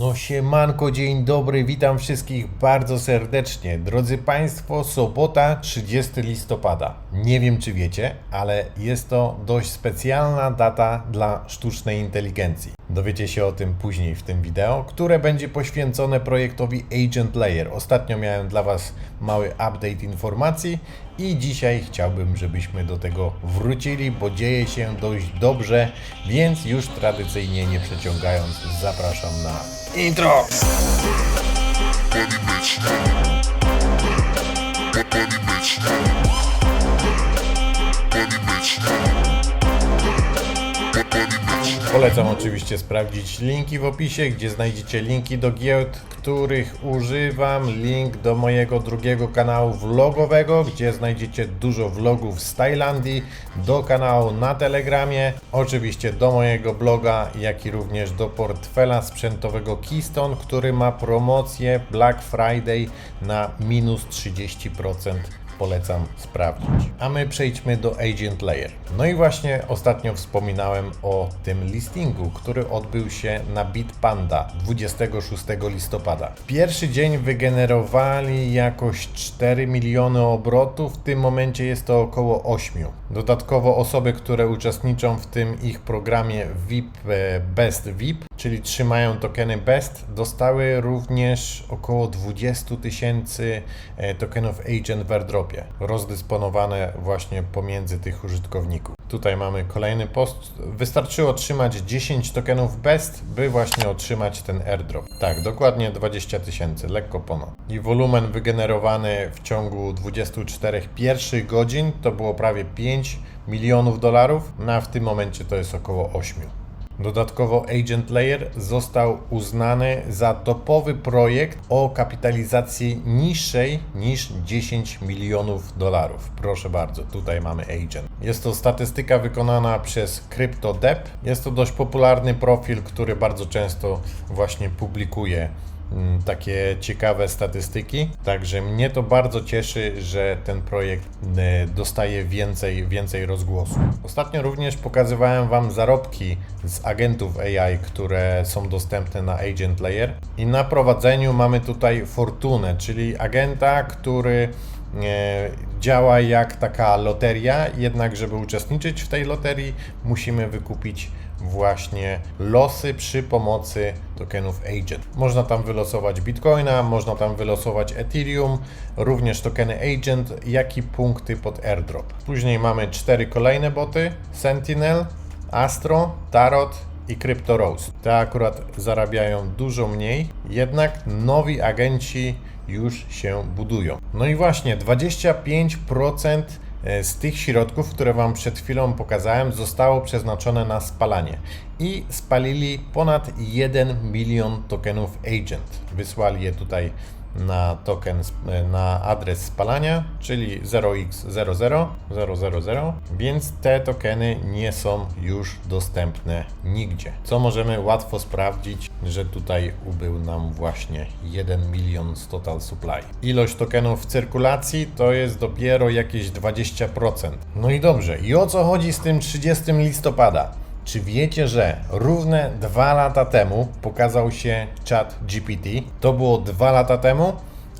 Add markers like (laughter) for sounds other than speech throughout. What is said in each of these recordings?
No siemanko, dzień dobry, witam wszystkich bardzo serdecznie. Drodzy Państwo, sobota 30 listopada. Nie wiem czy wiecie, ale jest to dość specjalna data dla sztucznej inteligencji. Dowiecie się o tym później w tym wideo, które będzie poświęcone projektowi Agent Layer. Ostatnio miałem dla Was mały update informacji i dzisiaj chciałbym, żebyśmy do tego wrócili, bo dzieje się dość dobrze, więc już tradycyjnie nie przeciągając, zapraszam na Intro. Body bitch. Body bitch. Polecam oczywiście sprawdzić linki w opisie, gdzie znajdziecie linki do giełd, których używam, link do mojego drugiego kanału vlogowego, gdzie znajdziecie dużo vlogów z Tajlandii, do kanału na Telegramie, oczywiście do mojego bloga, jak i również do portfela sprzętowego Keystone, który ma promocję Black Friday na minus 30% polecam sprawdzić. A my przejdźmy do Agent Layer. No i właśnie ostatnio wspominałem o tym listingu, który odbył się na Bitpanda 26 listopada. W pierwszy dzień wygenerowali jakoś 4 miliony obrotów, w tym momencie jest to około 8. Dodatkowo osoby, które uczestniczą w tym ich programie VIP e, Best VIP, czyli trzymają tokeny BEST, dostały również około 20 tysięcy e, tokenów Agent w airdropie, rozdysponowane właśnie pomiędzy tych użytkowników. Tutaj mamy kolejny post. Wystarczyło otrzymać 10 tokenów BEST, by właśnie otrzymać ten airdrop. Tak, dokładnie 20 tysięcy, lekko ponad. I wolumen wygenerowany w ciągu 24 pierwszych godzin to było prawie 5 milionów dolarów, no a w tym momencie to jest około 8. Dodatkowo Agent Layer został uznany za topowy projekt o kapitalizacji niższej niż 10 milionów dolarów. Proszę bardzo, tutaj mamy Agent. Jest to statystyka wykonana przez CryptoDep. Jest to dość popularny profil, który bardzo często właśnie publikuje takie ciekawe statystyki. Także mnie to bardzo cieszy, że ten projekt y, dostaje więcej, więcej rozgłosu. Ostatnio również pokazywałem Wam zarobki z agentów AI, które są dostępne na Agent Layer. I na prowadzeniu mamy tutaj Fortunę, czyli agenta, który e, działa jak taka loteria, jednak żeby uczestniczyć w tej loterii musimy wykupić właśnie losy przy pomocy tokenów Agent. Można tam wylosować Bitcoina, można tam wylosować Ethereum, również tokeny Agent, jak i punkty pod airdrop. Później mamy cztery kolejne boty: Sentinel, Astro, Tarot i Crypto Rose. Te akurat zarabiają dużo mniej, jednak nowi agenci już się budują. No i właśnie 25% E, z tych środków, które Wam przed chwilą pokazałem, zostało przeznaczone na spalanie i spalili ponad 1 milion tokenów Agent. Wysłali je tutaj na token, na adres spalania, czyli 0x00, więc te tokeny nie są już dostępne nigdzie. Co możemy łatwo sprawdzić, że tutaj ubył nam właśnie 1 milion z total supply. Ilość tokenów w cyrkulacji to jest dopiero jakieś 20%. No i dobrze, i o co chodzi z tym 30 listopada? Czy wiecie, że równe dwa lata temu pokazał się chat GPT? To było dwa lata temu,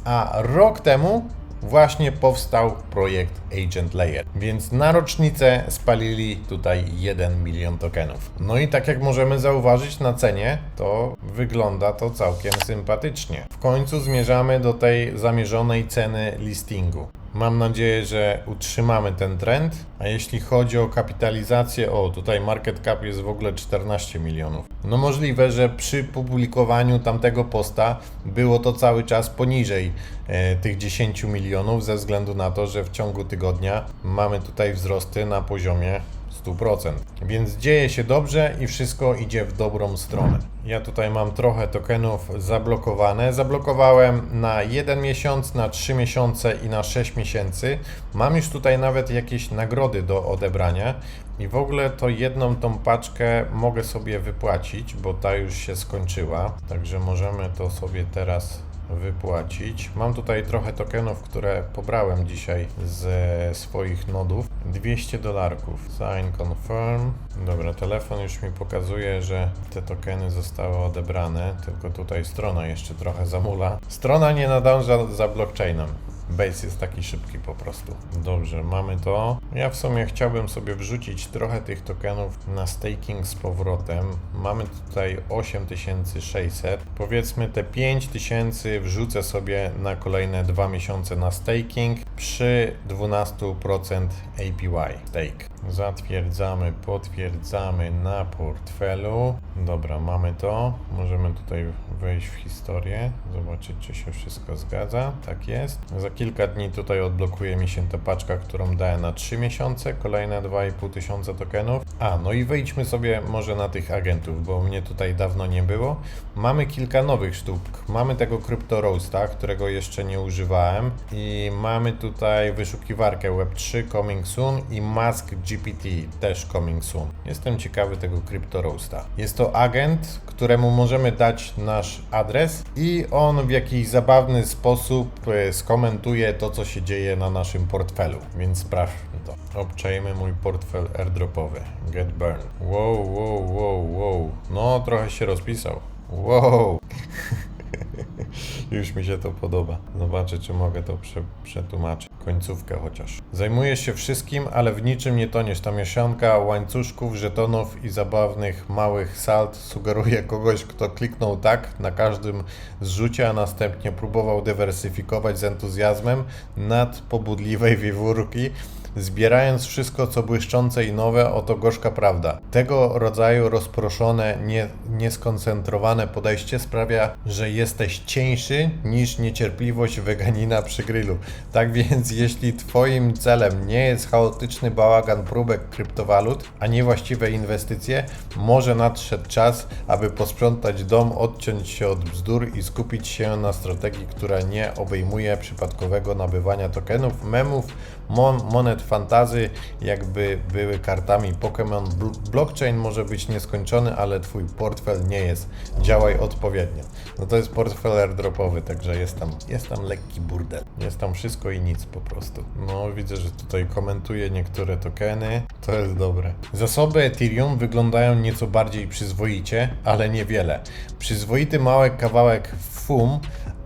a rok temu właśnie powstał projekt Agent Layer. Więc na rocznicę spalili tutaj 1 milion tokenów. No i tak jak możemy zauważyć na cenie, to wygląda to całkiem sympatycznie. W końcu zmierzamy do tej zamierzonej ceny listingu. Mam nadzieję, że utrzymamy ten trend. A jeśli chodzi o kapitalizację, o tutaj market cap jest w ogóle 14 milionów. No możliwe, że przy publikowaniu tamtego posta było to cały czas poniżej e, tych 10 milionów, ze względu na to, że w ciągu tygodnia mamy tutaj wzrosty na poziomie 100%. Więc dzieje się dobrze i wszystko idzie w dobrą stronę. Ja tutaj mam trochę tokenów zablokowane. Zablokowałem na 1 miesiąc, na 3 miesiące i na 6 miesięcy. Mam już tutaj nawet jakieś nagrody do odebrania. I w ogóle to jedną tą paczkę mogę sobie wypłacić, bo ta już się skończyła. Także możemy to sobie teraz wypłacić. Mam tutaj trochę tokenów, które pobrałem dzisiaj ze swoich nodów. 200 dolarków. Sign confirm. Dobra, telefon już mi pokazuje, że te tokeny zostały odebrane, tylko tutaj strona jeszcze trochę zamula. Strona nie nadąża za blockchainem. Base jest taki szybki po prostu. Dobrze, mamy to. Ja w sumie chciałbym sobie wrzucić trochę tych tokenów na staking z powrotem. Mamy tutaj 8600. Powiedzmy te 5000 wrzucę sobie na kolejne 2 miesiące na staking przy 12% APY stake. Zatwierdzamy, potwierdzamy na portfelu. Dobra, mamy to. Możemy tutaj wejść w historię, zobaczyć czy się wszystko zgadza. Tak jest. Za kilka dni tutaj odblokuje mi się ta paczka, którą dałem na 3 miesiące, kolejne 2,5 tysiąca tokenów. A, no i wejdźmy sobie może na tych agentów, bo mnie tutaj dawno nie było. Mamy kilka nowych sztuk. Mamy tego Crypto Roasta, którego jeszcze nie używałem i mamy tutaj wyszukiwarkę Web3 Coming Soon i Mask GPT też Coming Soon. Jestem ciekawy tego Crypto Roasta. Jest to agent, któremu możemy dać nasz adres i on w jakiś zabawny sposób e, skomentuje to, co się dzieje na naszym portfelu. Więc sprawdźmy to. Obczajmy mój portfel airdropowy. Get burn. Wow, wow, wow, wow. No, trochę się rozpisał. Wow. (laughs) (laughs) Już mi się to podoba. Zobaczę, czy mogę to prze, przetłumaczyć. Końcówkę chociaż. Zajmujesz się wszystkim, ale w niczym nie toniesz. Ta mieszanka łańcuszków, żetonów i zabawnych małych salt sugeruje kogoś, kto kliknął tak na każdym zrzucie, a następnie próbował dywersyfikować z entuzjazmem nad pobudliwej wiewiórki Zbierając wszystko, co błyszczące i nowe, oto gorzka prawda. Tego rodzaju rozproszone, nie, nieskoncentrowane podejście sprawia, że jesteś cieńszy niż niecierpliwość weganina przy grillu. Tak więc, jeśli Twoim celem nie jest chaotyczny bałagan próbek kryptowalut, a niewłaściwe inwestycje, może nadszedł czas, aby posprzątać dom, odciąć się od bzdur i skupić się na strategii, która nie obejmuje przypadkowego nabywania tokenów, memów, mon monet fantazy, jakby były kartami Pokémon. Bl- Blockchain może być nieskończony, ale twój portfel nie jest. Działaj odpowiednio. No to jest portfel airdropowy, także jest tam, jest tam lekki burdel. Jest tam wszystko i nic po prostu. No widzę, że tutaj komentuje niektóre tokeny. To jest dobre. Zasoby Ethereum wyglądają nieco bardziej przyzwoicie, ale niewiele. Przyzwoity mały kawałek FUM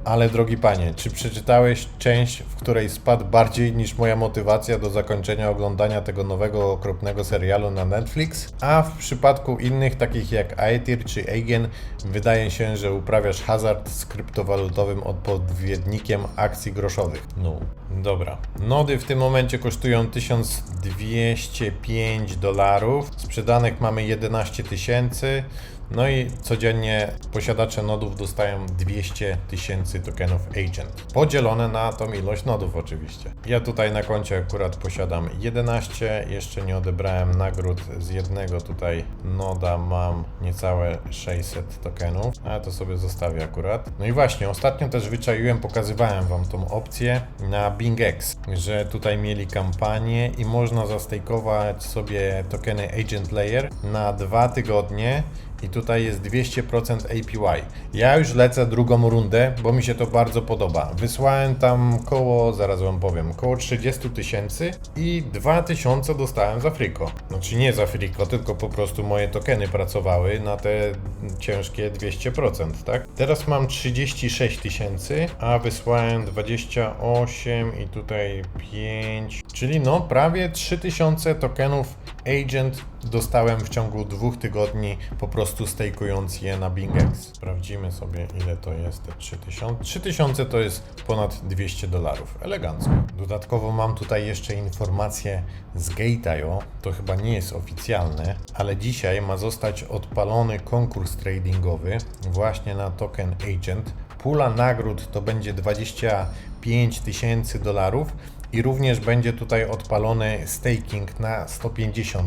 ale drogi panie, czy przeczytałeś część, w której spadł bardziej niż moja motywacja do zakończenia oglądania tego nowego okropnego serialu na Netflix? A w przypadku innych, takich jak Aether czy Eigen, wydaje się, że uprawiasz hazard z kryptowalutowym odpowiednikiem akcji groszowych. No, dobra. Nody w tym momencie kosztują 1205 dolarów. Sprzedanych mamy 11 tysięcy. No i codziennie posiadacze nodów dostają 200 tysięcy tokenów agent. Podzielone na tą ilość nodów oczywiście. Ja tutaj na koncie akurat posiadam 11, jeszcze nie odebrałem nagród z jednego tutaj noda mam niecałe 600 tokenów, ale to sobie zostawię akurat. No i właśnie, ostatnio też wyczaiłem, pokazywałem wam tą opcję na BingX, że tutaj mieli kampanię i można zastejkować sobie tokeny Agent Layer na dwa tygodnie i tutaj jest 200% APY. Ja już lecę drugą rundę, bo mi się to bardzo podoba. Wysłałem tam koło, zaraz wam powiem, koło 30 tysięcy i 2000 dostałem za friko. Znaczy nie za friko, tylko po prostu moje tokeny pracowały na te ciężkie 200%, tak? Teraz mam 36 tysięcy, a wysłałem 28 i tutaj 5, czyli no prawie 3000 tokenów Agent dostałem w ciągu dwóch tygodni, po prostu stejkując je na BingX. Sprawdzimy sobie, ile to jest te 3000. 3000 to jest ponad 200 dolarów. Elegancko. Dodatkowo mam tutaj jeszcze informację z Gate.io. To chyba nie jest oficjalne, ale dzisiaj ma zostać odpalony konkurs tradingowy właśnie na token Agent. Pula nagród to będzie 25 tysięcy dolarów i również będzie tutaj odpalony staking na 150%.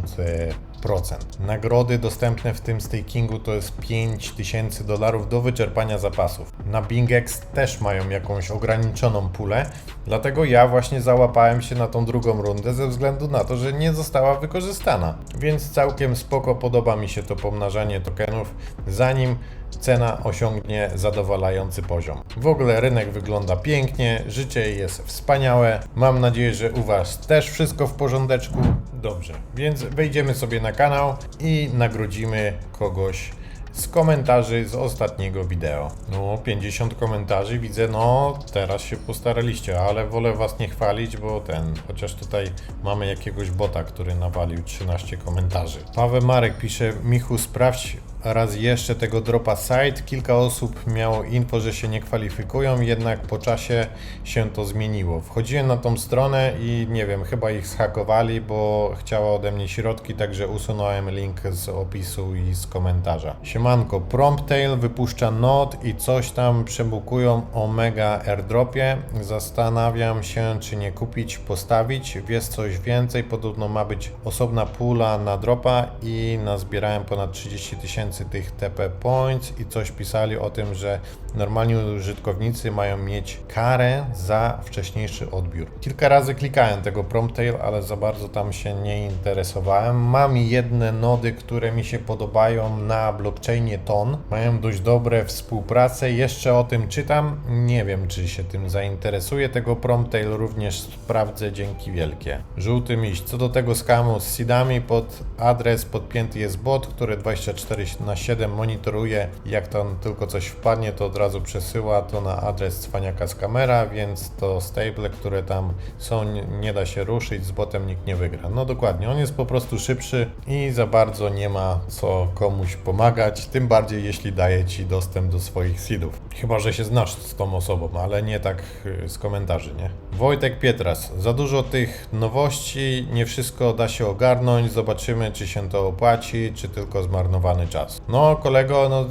Nagrody dostępne w tym stakingu to jest 5000 dolarów do wyczerpania zapasów. na Bingex też mają jakąś ograniczoną pulę, dlatego ja właśnie załapałem się na tą drugą rundę ze względu na to, że nie została wykorzystana. Więc całkiem spoko podoba mi się to pomnażanie tokenów, zanim cena osiągnie zadowalający poziom. W ogóle rynek wygląda pięknie, życie jest wspaniałe. Mam nadzieję, że u Was też wszystko w porządeczku. Dobrze, więc wejdziemy sobie na kanał i nagrodzimy kogoś z komentarzy z ostatniego wideo. No, 50 komentarzy widzę, no teraz się postaraliście, ale wolę was nie chwalić, bo ten, chociaż tutaj mamy jakiegoś bota, który nawalił 13 komentarzy. Paweł Marek pisze, Michu sprawdź raz jeszcze tego dropa site. Kilka osób miało info, że się nie kwalifikują, jednak po czasie się to zmieniło. Wchodziłem na tą stronę i nie wiem, chyba ich zhakowali, bo chciała ode mnie środki, także usunąłem link z opisu i z komentarza. Siemanko, Promptail wypuszcza not i coś tam przebukują o mega airdropie. Zastanawiam się, czy nie kupić, postawić. Wiesz coś więcej, podobno ma być osobna pula na dropa i nazbierałem ponad 30 tysięcy tych TP points i coś pisali o tym, że normalni użytkownicy mają mieć karę za wcześniejszy odbiór. Kilka razy klikałem tego Promptail, ale za bardzo tam się nie interesowałem. Mam jedne nody, które mi się podobają na blockchainie TON. Mają dość dobre współprace. Jeszcze o tym czytam. Nie wiem, czy się tym zainteresuję. Tego Promptail również sprawdzę. Dzięki wielkie. Żółty miś. Co do tego skamu z seedami, pod adres podpięty jest bot, który 24 na 7 monitoruje. Jak tam tylko coś wpadnie, to od razu przesyła to na adres cwaniaka z kamera, więc to stable, które tam są, nie- da się ruszyć, z botem nikt nie wygra. No dokładnie, on jest po prostu szybszy i za bardzo nie ma co komuś pomagać, tym bardziej jeśli daje ci dostęp do swoich seedów. Chyba, że się znasz z tą osobą, ale nie tak y, z komentarzy, nie? Wojtek Pietras, za dużo tych nowości, nie wszystko da się ogarnąć, zobaczymy czy się to opłaci, czy tylko zmarnowany czas. No kolego, no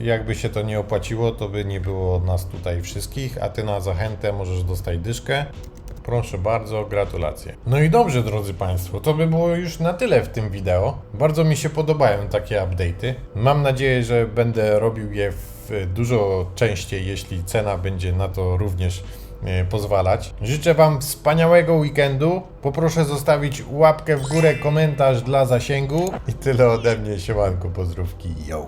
jakby się to nie opłaciło, to by nie było nas tutaj wszystkich, a ty na zachętę możesz dostać dyszkę. Proszę bardzo, gratulacje. No i dobrze, drodzy Państwo, to by było już na tyle w tym wideo. Bardzo mi się podobają takie update'y. Mam nadzieję, że będę robił je dużo częściej, jeśli cena będzie na to również pozwalać. Życzę Wam wspaniałego weekendu. Poproszę zostawić łapkę w górę, komentarz dla zasięgu i tyle ode mnie. Siemanko, pozdrówki, yo!